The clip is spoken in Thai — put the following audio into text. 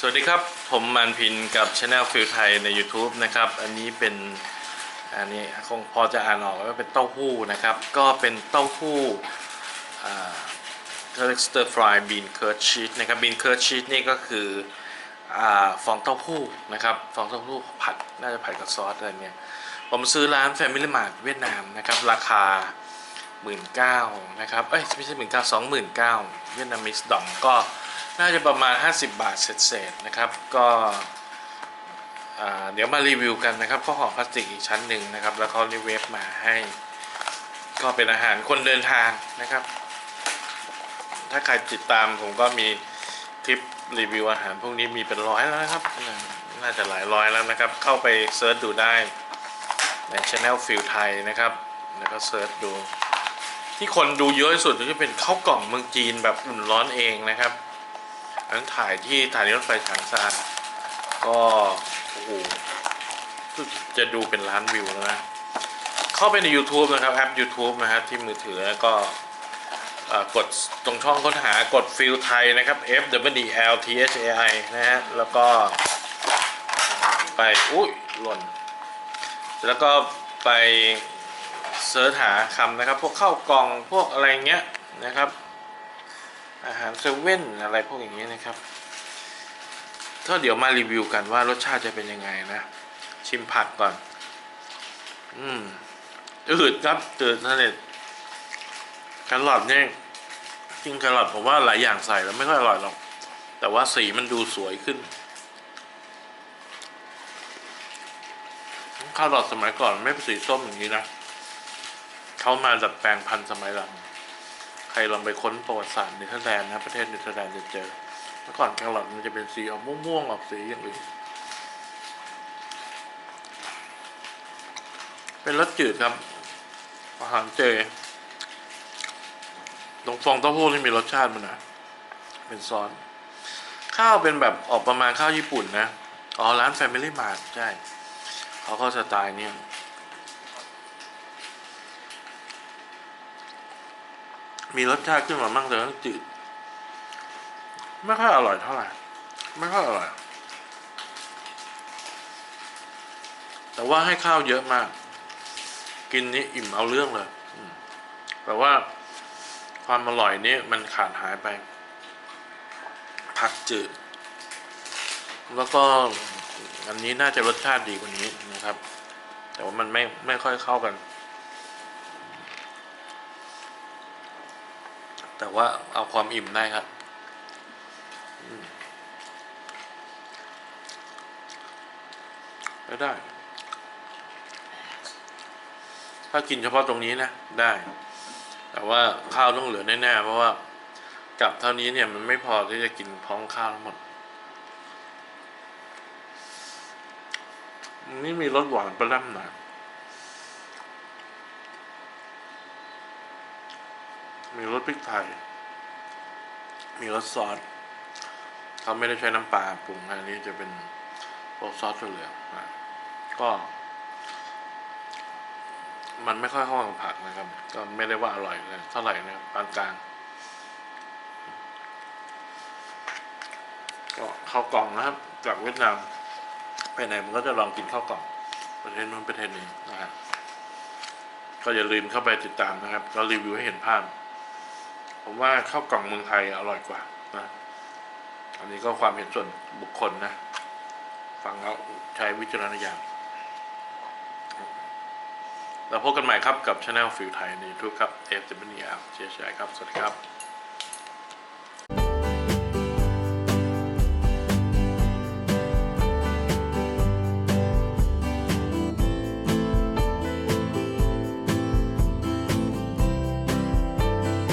สวัสดีครับ ผมมันพินกับช anel ฟิลไทยใน YouTube นะครับ อันนี้เป็นอันนี้คงพอจะอ่านออกว่าเป็นเต้าหู้นะครับ ก็เป็นเต้าหู้อ่าเขาเรียกสเตอร์ฟรายบีนเคิร์ดชีสนะครับบีนเคิร์ดชีสนี่ก็คืออ่าฟองเต้าหู้นะครับฟองเต้าหู้ผัดน่าจะผัดกับซอสอะไรเนี่ยผมซื้อร้าน Family Mart เวียดนามนะครับราคาหมื่นเก้านะครับเอ้ยไม่ใช่หมื่นเก้าสองหมื่นเก้าเวียดนามิสดองก็ น่าจะประมาณ 50 บาทเศษๆนะครับ ก็เดี๋ยวมารีวิวกันนะครับก็ห่อพลาสติกอีกชั้นหนึ่งนะครับ แล้วเขารีเวฟมาให้ ก็เป็นอาหารคนเดินทางนะครับ ถ้าใครติดตามผมก็มีคลิปรีวิวอาหารพวกนี้มีเป็นร้อยแล้วนะครับ น่าจะหลายร้อยแล้วนะครับ เข้าไปเซิร์ชดูได้ในช anel ฟิลไทยนะครับ แล้วก็เซิร์ชดู ที่คนดูเยอะที่สุดก็จะเป็นข้าวกล่องเมืองจีนแบบอุ่นร้อนเองนะครับ อันนั้นถ่ายที่ถ่ายรถไฟฉางซานก็โอ้โหจะดูเป็นล้านวิวแล้วนะ เข้าไปใน YouTube นะครับแอป YouTube นะครับที่มือถือแล้วก็กดตรงช่องค้นหากดฟิลไทยนะครับ F W D L T H A I นะฮะ แล้วก็ ไป อุ้ยหล่น แล้วก็ไปเสิร์ชหาคำนะครับ พวกเข้ากล่องพวกอะไรเงี้ยนะครับ อาหารเซเว่นอะไรพวกอย่างเงี้นะครับก็เดี๋ยวมารีวิวกันว่ารสชาติจะเป็นยังไงนะ ชิมผักก่อน อืมอืดครับตืดนั่นเองแครอทเนี่ยจริงแครอทผมว่าหลายอย่างใส่แล้วไม่ค่อยอร่อยหรอก แต่ว่าสีมันดูสวยขึ้นแครอทสมัยก่อนไม่เป็นสีส้มอย่างนี้นะ เขามาดัดแปลงพันธุ์สมัยหลัง รลองไปค้นประวัติศาสตร์เนเธอร์แลนด์นะประเทศเนเธอร์แลนด์จะเจอเมื่อก่อนแครอทมันจะเป็นสีออกม่วงๆออกสีอย่างอื่นเป็นรสจืดครับ อาหารเจตรงฟองเต้าหู้ที่มีรสชาติมันนะเป็นซอสข้าวเป็นแบบออกประมาณข้าวญี่ปุ่นนะ อ๋อ ร้าน Family Mart ใช่ เขาก็สไตล์เนี่ย มีรสชาติขึ้นมามั่งแต่ว่าจืดไม่ค่อยอร่อยเท่าไหร่ไม่ค่อยอร่อย แต่ว่าให้ข้าวเยอะมาก กินนี้อิ่มเอาเรื่องเลยแต่ว่าความอร่อยนี่มันขาดหายไป ผักจืด แล้วก็อันนี้น่าจะรสชาติดีกว่านี้นะครับ แต่ว่ามันไม่ไม่ค่อยเข้ากัน แต่ว่าเอาความอิ่มได้ครับไม่ได้ ถ้ากินเฉพาะตรงนี้นะได้ แต่ว่าข้าวต้องเหลือแน่ๆเพราะว่ากับเท่านี้เนี่ยมันไม่พอที่จะกินพร้อมข้าวทั้งหมดนี่มีรสหวานประล่ำหน่อย มีรสพริกไทย มีรสซอสเขาไม่ได้ใช้น้ำปลาปรุงอันนี้จะเป็นพวกซอสเหลืองๆนะก็ มันไม่ค่อยเข้ากับผักนะครับ ก็ไม่ได้ว่าอร่อยเลยเท่าไหร่นะปานกลางก็ข้าวกล่องนะครับจากเวียดนามไปไหนมันก็จะลองกินข้าวกล่องประเทศนู้นประเทศนี้นะครับก็อย่าลืมเข้าไปติดตามนะครับ ก็รีวิวให้เห็นภาพ ผมว่าข้าวกล่องเมืองไทยอร่อยกว่านะอันนี้ก็ความเห็นส่วนบุคคลนะ ฟังแล้วใช้วิจารณญาณเราพบกันใหม่ครับกับช anel ฟิลไทยใน YouTube ครับ f w r เชียร์ครับ สวัสดีครับ